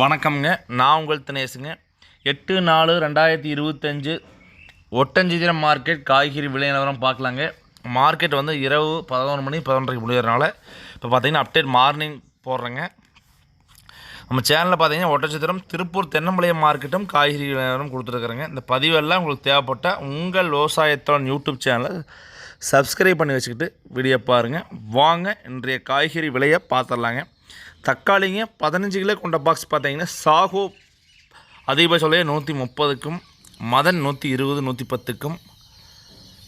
வணக்கம்ங்க. நான் உங்கள் தினேஷுங்க எட்டு நாலு ரெண்டாயிரத்தி இருபத்தஞ்சு ஒட்டஞ்சிதிரம் மார்க்கெட் காய்கறி விலை நிலவரம் பார்க்கலாங்க. மார்க்கெட் வந்து இரவு பதினோரு மணி பதினொன்றரைக்கு முடியறதுனால இப்போ பார்த்தீங்கன்னா அப்டேட் மார்னிங் போடுறேங்க. நம்ம சேனலில் பார்த்தீங்கன்னா ஒட்டச்சித்திரம் திருப்பூர் தென்னம்பாளையம் மார்க்கெட்டும் காய்கறி விலை கொடுத்துருக்குறேங்க. இந்த பதிவெல்லாம் உங்களுக்கு தேவைப்பட்ட உங்கள் விவசாயத்தோட யூடியூப் சேனலை சப்ஸ்கிரைப் பண்ணி வச்சுக்கிட்டு வீடியோ பாருங்கள் வாங்க இன்றைய காய்கறி விலையை பார்த்துடலாங்க. தக்காளிங்க பதினஞ்சு கிலோ கொண்ட பாக்ஸ் பார்த்தீங்கன்னா சாகோ அதிகபட்ச விலையை நூற்றி முப்பதுக்கும் மதன் நூற்றி இருபது நூற்றி பத்துக்கும்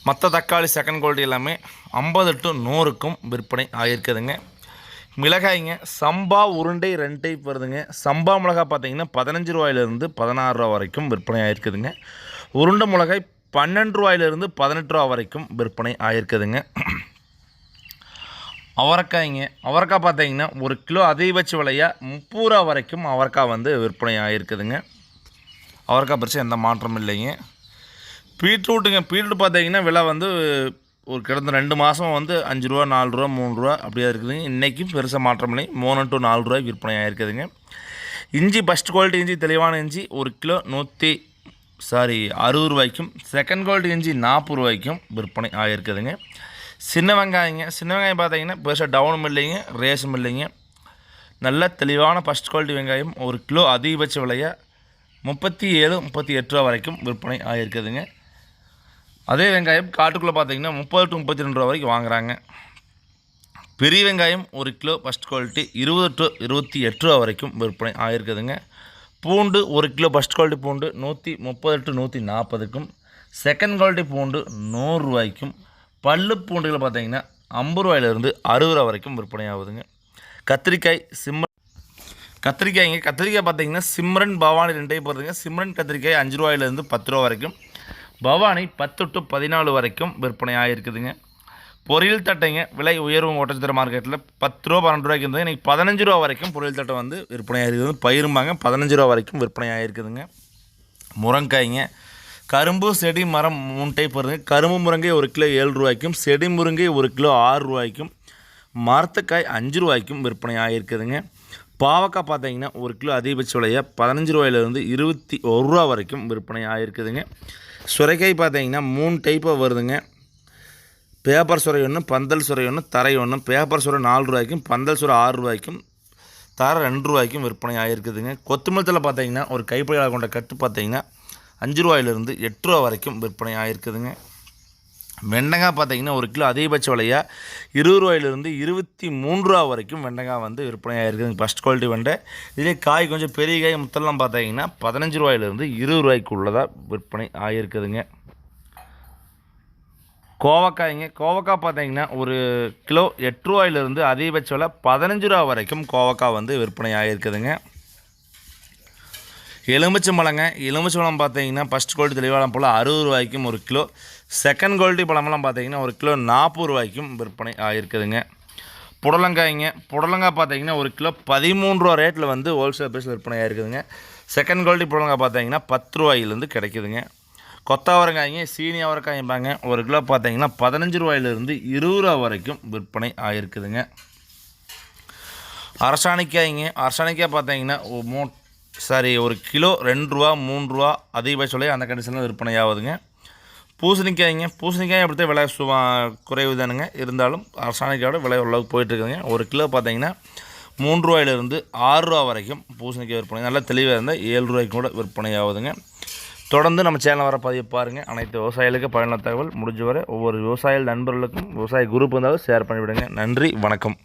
மற்ற தக்காளி செகண்ட் குவாலிட்டி எல்லாமே ஐம்பது டு நூறுக்கும் விற்பனை ஆகியிருக்குதுங்க. மிளகாய்ங்க சம்பா உருண்டை ரெண்டு டைப் வருதுங்க. சம்பா மிளகாய் பார்த்தீங்கன்னா பதினஞ்சு ரூபாயிலிருந்து பதினாறு ரூபா வரைக்கும் விற்பனை ஆகிருக்குதுங்க உருண்டை மிளகாய் பன்னெண்டு ரூபாயிலிருந்து பதினெட்டு ரூபா வரைக்கும் விற்பனை ஆகிருக்குதுங்க அவரைக்காய்ங்க. அவரைக்காய் பார்த்தீங்கன்னா ஒரு கிலோ அதிகபட்ச விலையாக முப்பது ரூபா வரைக்கும் அவரைக்காய் வந்து விற்பனை ஆகிருக்குதுங்க அவரைக்காய் பரிசு எந்த மாற்றமும் இல்லைங்க. பீட்ரூட்டுங்க. பீட்ரூட் பார்த்தீங்கன்னா விலை வந்து ஒரு கிடந்த ரெண்டு மாதம் வந்து அஞ்சு ரூபா நாலு ரூபா மூணு ரூபா அப்படியே இருக்குதுங்க. இன்றைக்கும் பெருசாக மாற்றம் இல்லை. மூணு டு நாலு ரூபாய் விற்பனை ஆகிருக்குதுங்க இஞ்சி ஃபஸ்ட் குவாலிட்டி இஞ்சி தெளிவான இஞ்சி ஒரு கிலோ நூற்றி சாரி அறுபது ரூபாய்க்கும் செகண்ட் குவாலிட்டி இஞ்சி நாற்பது ரூபாய்க்கும் விற்பனை ஆகிருக்குதுங்க சின்ன வெங்காயங்க சின்ன வெங்காயம் பார்த்தீங்கன்னா பெருசாக டவுனும் இல்லைங்க ரேஸும் இல்லைங்க நல்ல தெளிவான ஃபஸ்ட் குவாலிட்டி வெங்காயம் ஒரு கிலோ அதிகபட்ச விலையாக முப்பத்தி ஏழு முப்பத்தி எட்டு ரூபா வரைக்கும் விற்பனை ஆகியிருக்குதுங்க. அதே வெங்காயம் காட்டுக்குள்ளே பார்த்தீங்கன்னா முப்பது டு முப்பத்தி ரெண்டு ரூபா வரைக்கும் வாங்குறாங்க. பெரிய வெங்காயம் ஒரு கிலோ ஃபஸ்ட் குவாலிட்டி இருபது டு இருபத்தி எட்டு ரூபா வரைக்கும் விற்பனை ஆகியிருக்குதுங்க. பூண்டு ஒரு கிலோ ஃபஸ்ட் குவாலிட்டி பூண்டு நூற்றி முப்பது டு நூற்றி நாற்பதுக்கும் செகண்ட் குவாலிட்டி பூண்டு நூறுரூவாய்க்கும் பல்லு பூண்டுகளை பார்த்தீங்கன்னா ஐம்பது ரூபாயிலிருந்து அறுபது ரூபா வரைக்கும் விற்பனை ஆகுதுங்க கத்திரிக்காய் சிம்ம கத்திரிக்காய்ங்க கத்திரிக்காய் பார்த்தீங்கன்னா சிம்ரன் பவானி ரெண்டே போகிறதுங்க சிம்ரன் கத்திரிக்காய் அஞ்சு ரூபாயிலேருந்து பத்து ரூபா வரைக்கும். பவானி பத்து டு பதினாலு வரைக்கும் விற்பனை ஆகிருக்குதுங்க பொரியல் தட்டைங்க விலை உயர்வு ஓட்டச்சித்திர மார்க்கெட்டில் பத்து ரூபா பன்னெண்டு ரூபாய்க்கு இருந்தது இன்றைக்கி பதினஞ்சு ரூபா வரைக்கும் பொரியல் தட்டை வந்து விற்பனை ஆகிருக்குது பயிரும்பாங்க பதினஞ்சு ரூபா வரைக்கும் விற்பனை ஆகிருக்குதுங்க முருங்காய்ங்க கரும்பு செடி மரம் மூணு டைப் வருதுங்க கரும்பு முருங்கை ஒரு கிலோ ஏழு ரூபாய்க்கும் செடி முருங்கை ஒரு கிலோ ஆறு ரூபாய்க்கும் மரத்துக்காய் அஞ்சு ரூபாய்க்கும் விற்பனை ஆகிருக்குதுங்க பாவக்காய் பார்த்தீங்கன்னா ஒரு கிலோ அதிகபட்ச விலையை பதினஞ்சு ரூபாயிலிருந்து இருபத்தி ஒரு ரூபா வரைக்கும் விற்பனை ஆகிருக்குதுங்க சுரைக்காய் பார்த்தீங்கன்னா மூணு டைப்பாக வருதுங்க. பேப்பர் சுரை ஒன்று பந்தல் சுரை ஒன்று தரை ஒன்று பேப்பர் சுரை நாலு ரூபாய்க்கும் பந்தல் சுரை ஆறு ரூபாய்க்கும் தரை ரெண்டு ரூபாய்க்கும் விற்பனை ஆகிருக்குதுங்க கொத்தமல்லத்தில் பார்த்தீங்கன்னா ஒரு கைப்பிடியாக கொண்ட கட்டு பார்த்தீங்கன்னா அஞ்சு ரூபாயிலிருந்து எட்டு ரூபா வரைக்கும் விற்பனை ஆகிருக்குதுங்க வெண்டைக்காய் பார்த்தீங்கன்னா ஒரு கிலோ அதிகபட்ச விலையாக இருபது ரூபாயிலிருந்து இருபத்தி மூன்று ரூபா வரைக்கும் வெண்டைக்காய் வந்து விற்பனை ஆகிருக்குதுங்க ஃபஸ்ட் குவாலிட்டி வெண்டை. இதே காய் கொஞ்சம் பெரிய காய் முத்தெல்லாம் பார்த்தீங்கன்னா பதினஞ்சு ரூபாயிலிருந்து இருபது ரூபாய்க்குள்ளதாக விற்பனை ஆகிருக்குதுங்க கோவக்காய்ங்க. கோவக்காய் பார்த்தீங்கன்னா ஒரு கிலோ எட்டு ரூபாயிலிருந்து அதிகபட்ச விலை பதினஞ்சு ரூபா வரைக்கும் கோவக்காய் வந்து விற்பனை ஆகிருக்குதுங்க எலுமிச்சம்பழங்க. எலுமிச்சம்பழம் பார்த்தீங்கன்னா ஃபஸ்ட் குவாலிட்டி தெளிவாளம் போல் அறுபது ரூபாய்க்கும் ஒரு கிலோ. செகண்ட் குவாலிட்டி பழமெல்லாம் பார்த்தீங்கன்னா ஒரு கிலோ நாற்பது ரூபாய்க்கும் விற்பனை ஆகிருக்குதுங்க புடலங்காய்ங்க. புடலங்காய் பார்த்தீங்கன்னா ஒரு கிலோ பதிமூணு ரூபா ரேட்டில் வந்து ஹோல்சேல் ப்ரைஸ் விற்பனை ஆகிருக்குதுங்க செகண்ட் குவாலிட்டி புடலங்காய் பார்த்தீங்கன்னா பத்து ரூபாயிலேருந்து கிடைக்குதுங்க. கொத்தவரங்காய்ங்க சீனி அவரைக்காய்ப்பாங்க ஒரு கிலோ பார்த்தீங்கன்னா பதினஞ்சு ரூபாயிலிருந்து இருபது ரூபா வரைக்கும் விற்பனை ஆகிருக்குதுங்க அரசாணிக்காய்ங்க. அரசாணிக்காய் பார்த்தீங்கன்னா மூ சாரி ஒரு கிலோ ரெண்டு ரூபா மூணு ரூபா அதிகபட்ச விலை அந்த கண்டிஷனில் விற்பனை ஆகுதுங்க பூசணிக்காய்ங்க பூசணிக்காய் அப்படித்தான் விலை சுவா குறைவு தானுங்க. இருந்தாலும் அரசாணிக்காயோட விலை ஓரளவுக்கு போயிட்டுருக்குதுங்க. ஒரு கிலோ பார்த்தீங்கன்னா மூன்று ரூபாயிலிருந்து ஆறு ரூபா வரைக்கும் பூசணிக்காய் விற்பனை. நல்லா தெளிவாக இருந்தால் ஏழு ரூபாய்க்கு கூட விற்பனை ஆகுதுங்க தொடர்ந்து நம்ம சேனல் வர பதிவு பாருங்கள் அனைத்து விவசாயிகளுக்கு பயனுள்ள தகவல். முடிஞ்ச வரை ஒவ்வொரு விவசாய நண்பர்களுக்கும் விவசாய குரூப் இருந்தாலும் ஷேர் பண்ணிவிடுங்க. நன்றி வணக்கம்.